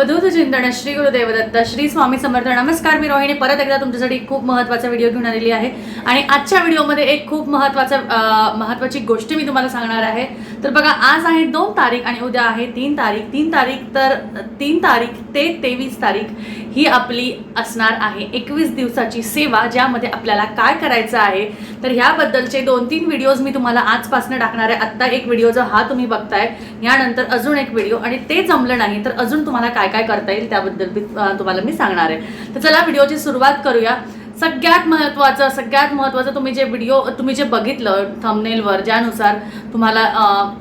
अवधूत चिंतन श्री गुरुदेवदत्त श्री स्वामी समर्थ. नमस्कार मी रोहिणी. परत एकदा तुमच्यासाठी खूप महत्त्वाचा व्हिडिओ घेऊन आलेली आहे. आणि आजच्या व्हिडिओमध्ये एक खूप महत्त्वाचा महत्त्वाची गोष्ट मी तुम्हाला सांगणार आहे. तर बघा आज आहे दोन तारीख आणि उद्या आहे तीन तारीख. तीन तारीख तर तीन तारीख ते तेवीस तारीख ही आपली असणार आहे एकवीस दिवसाची सेवा ज्यामध्ये आपल्याला काय करायचं आहे. तर ह्याबद्दलचे दोन तीन व्हिडिओज मी तुम्हाला आजपासून टाकणार आहे. आत्ता एक व्हिडिओ जो हा तुम्ही बघताय यानंतर अजून एक व्हिडिओ आणि ते जमलं नाही तर अजून तुम्हाला काय काय करता येईल त्याबद्दल तुम्हाला मी सांगणार आहे. तर चला व्हिडिओची सुरुवात करूया. सगळ्यात महत्त्वाचं सगळ्यात महत्त्वाचं तुम्ही जे व्हिडिओ तुम्ही जे बघितलं थंबनेलवर ज्यानुसार तुम्हाला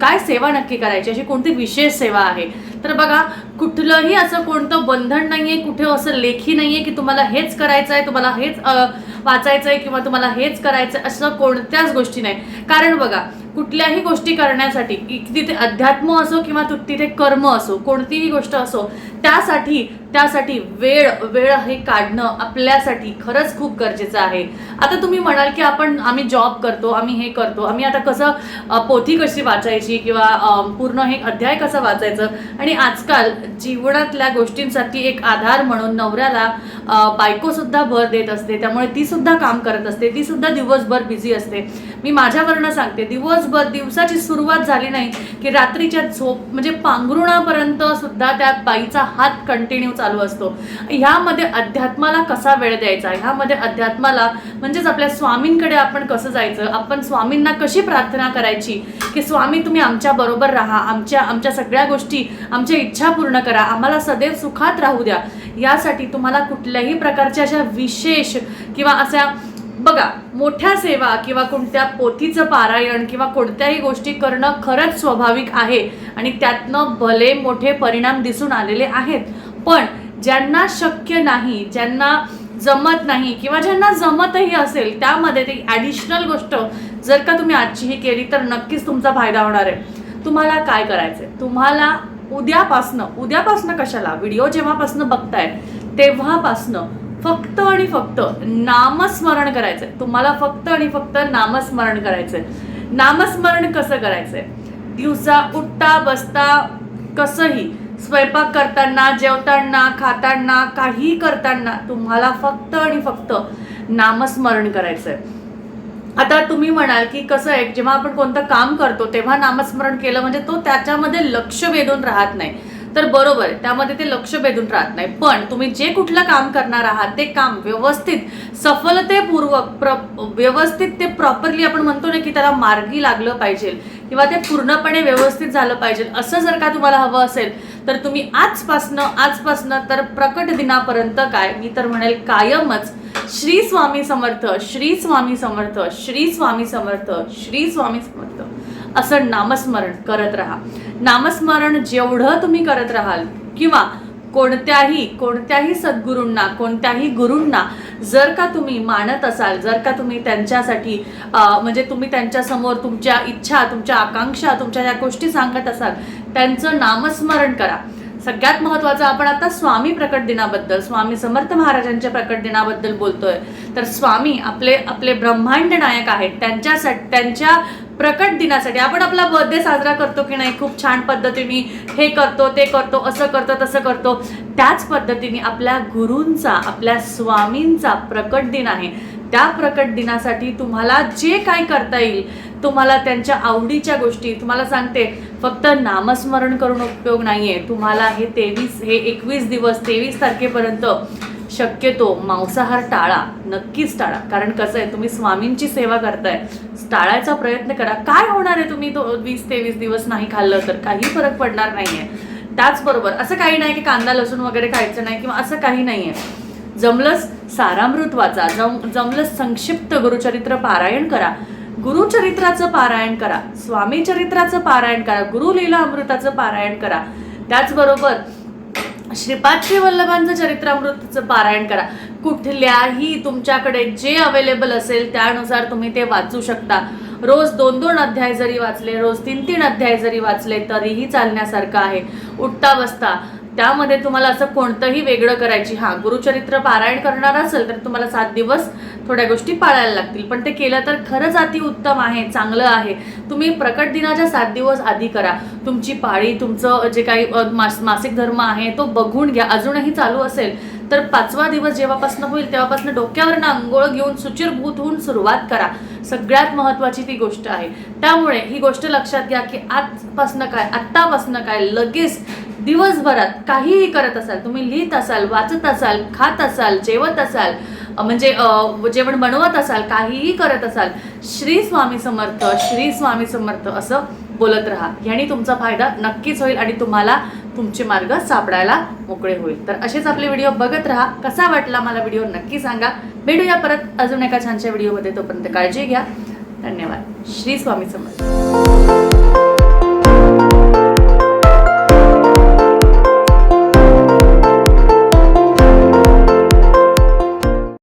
काय सेवा नक्की करायची अशी कोणती विशेष सेवा आहे? तर बघा कुठलंही असं कोणतं बंधन नाही आहे कुठे असं लेखी नाही आहे की तुम्हाला हेच करायचं आहे तुम्हाला हेच वाचायचं आहे किंवा तुम्हाला हेच करायचं आहे असं कोणत्याच गोष्टी नाही. कारण बघा कुठल्याही गोष्टी करण्यासाठी तिथे अध्यात्म असो किंवा तिथे कर्म असो कोणतीही गोष्ट असो त्यासाठी त्यासाठी वेळ वेळ हे काढणं आपल्यासाठी खरंच खूप गरजेचं आहे. आता तुम्ही म्हणाल की आपण आम्ही जॉब करतो आम्ही हे करतो. आम्ही आता कसं पोथी कशी वाचायची किंवा पूर्ण हे अध्याय कसं वाचायचं? आणि आजकाल जीवनातल्या गोष्टींसाठी एक आधार म्हणून नवऱ्याला बायकोसुद्धा भर देत असते. त्यामुळे तीसुद्धा काम करत असते. तीसुद्धा दिवसभर बिझी असते. मी माझ्यावरनं सांगते दिवसभर दिवसाची सुरुवात झाली नाही की रात्रीच्या झोप म्हणजे पांघरुणापर्यंत सुद्धा त्या बाईचा हात कंटिन्यू चालू असतो. ह्यामध्ये अध्यात्माला कसा वेळ द्यायचा? ह्यामध्ये अध्यात्माला म्हणजेच आपल्या स्वामींकडे आपण कसं जायचं? आपण स्वामींना कशी प्रार्थना करायची? की स्वामी तुम्ही आमच्या बरोबर राहा. आमच्या आमच्या सगळ्या गोष्टी आमच्या इच्छा पूर्ण करा. आम्हाला सदैव सुखात राहू द्या. यासाठी तुम्हाला कुठल्याही प्रकारच्या अशा विशेष किंवा अशा बघा मोठ्या सेवा किंवा कोणत्या पोथीचं पारायण किंवा कोणत्याही गोष्टी करणं खरंच स्वाभाविक आहे. आणि त्यातनं भले मोठे परिणाम दिसून आलेले आहेत. पण ज्यांना शक्य नाही ज्यांना जमत नाही किंवा ज्यांना जमतही असेल त्यामध्ये ती ॲडिशनल गोष्ट जर का तुम्ही आजचीही केली तर नक्कीच तुमचा फायदा होणार आहे. तुम्हाला काय करायचंय? तुम्हाला उद्यापासनं उद्यापासनं कशाला? व्हिडिओ जेव्हापासनं बघताय तेव्हापासनं फक्त आणि फक्त नामस्मरण करायचंय. तुम्हाला फक्त आणि फक्त नामस्मरण करायचंय. नामस्मरण कसं करायचंय? दिवसा उठता बसता कसंही स्वयंपाक करताना जेवताना खाताना काही करताना तुम्हाला फक्त आणि फक्त नामस्मरण करायचंय. आता तुम्ही म्हणाल की कसं आहे जेव्हा आपण कोणतं काम करतो तेव्हा नामस्मरण केलं म्हणजे तो त्याच्यामध्ये लक्ष वेधून राहत नाही. तर बरोबर आहे, त्यामध्ये ते लक्ष वेधून राहत नाही. पण तुम्ही जे कुठलं काम करणार आहात ते काम व्यवस्थित सफलतेपूर्वक प्र व्यवस्थित ते प्रॉपरली आपण म्हणतो ना की त्याला मार्गी लागलं पाहिजे किंवा ते पूर्णपणे व्यवस्थित झालं पाहिजे असं जर का तुम्हाला हवं असेल तर तुम्ही आजपासनं आजपासनं तर प्रकट दिनापर्यंत काय? मी तर म्हणेल कायमच श्री स्वामी समर्थ श्री स्वामी समर्थ श्री स्वामी समर्थ श्री स्वामी समर्थ असं नामस्मरण करत राहा. नामस्मरण जेवढं तुम्ही करत राहाल किंवा कोणत्याही कोणत्याही सद्गुरूंना कोणत्याही गुरूंना जर का तुम्ही मानत असाल जर का तुम्ही त्यांच्यासाठी म्हणजे तुम्ही त्यांच्यासमोर तुमच्या इच्छा तुमच्या आकांक्षा तुमच्या ज्या गोष्टी सांगत असाल त्यांचं नामस्मरण करा. सगळ्यात महत्वाचं आपण आता स्वामी प्रकट दिनाबद्दल स्वामी समर्थ महाराजांच्या प्रकट दिनाबद्दल बोलतोय. तर स्वामी आपले आपले ब्रह्मांड नायक आहेत. त्यांच्यासाठी त्यांच्या प्रकट दिनासाठी. आपण आपला बर्थडे साजरा करतो की नाही खूप छान पद्धतीने हे करतो ते करतो असं करतो तसं करतो. त्याच पद्धतीने आपल्या गुरूंचा आपल्या स्वामींचा प्रकट दिन आहे. त्या प्रकट दिनासाठी तुम्हाला जे काय करता येईल तुम्हाला त्यांच्या आवडीच्या गोष्टी तुम्हाला सांगते फक्त नामस्मरण करून उपयोग नाही आहे तुम्हाला हे तेवीस हे एकवीस दिवस तेवीस तारखेपर्यंत शक्यतो मांसाहार टाळा नक्कीच टाळा. कारण कसं आहे तुम्ही स्वामींची सेवा करताय टाळायचा प्रयत्न करा. काय होणार आहे तुम्ही तो वीस तेवीस दिवस नाही खाल्लं तर? काही फरक पडणार नाहीये. त्याचबरोबर असं काही नाही की कांदा लसूण वगैरे खायचं नाही किंवा असं काही नाहीये. जमलंच सारामृत वाचा. जम जमलंच संक्षिप्त गुरुचरित्र पारायण करा. गुरुचरित्राचं पारायण करा. स्वामी चरित्राचं पारायण करा. गुरुलीला अमृताचं पारायण करा. त्याचबरोबर श्रीपाद श्री वल्लभांचं चरित्रामृतचं पारायण करा. कुठल्याही तुमच्याकडे जे अवेलेबल असेल त्यानुसार तुम्ही ते वाचू शकता. रोज दोन दोन अध्याय जरी वाचले रोज तीन तीन अध्याय जरी वाचले तरीही चालण्यासारखं आहे. उठता बसता त्यामध्ये तुम्हाला असं कोणतंही वेगळं करायची हां गुरुचरित्र पारायण करणार असेल तर तुम्हाला सात दिवस थोड्या गोष्टी पाळायला लागतील. पण ते केलं तर खरंच अति उत्तम आहे चांगलं आहे. तुम्ही प्रकट दिनाच्या सात दिवस आधी करा. तुमची पाळी तुमचं जे काही मास मासिक धर्म आहे तो बघून घ्या. अजूनही चालू असेल तर पाचवा दिवस जेव्हापासून होईल तेव्हापासून डोक्यावरनं अंघोळ घेऊन सुचिरभूत होऊन सुरुवात करा. सगळ्यात महत्वाची ती गोष्ट आहे. त्यामुळे ही गोष्ट लक्षात घ्या की आजपासनं काय आत्तापासनं काय लगेच दिवसभरात काहीही करत असाल तुम्ही लिहित असाल वाचत असाल खात असाल जेवत असाल म्हणजे जेवण बनवत असाल काहीही करत असाल श्री स्वामी समर्थ श्री स्वामी समर्थ असं बोलत राहा. याने तुमचा फायदा नक्कीच होईल आणि तुम्हाला तुमचे मार्ग सापडायला मोकळे होईल. तर असेच आपले व्हिडिओ बघत राहा. कसा वाटला मला व्हिडिओ नक्की सांगा. भेटूया परत. अजून एका छानशा व्हिडिओमध्ये तोपर्यंत काळजी घ्या. धन्यवाद. श्री स्वामी समर्थ.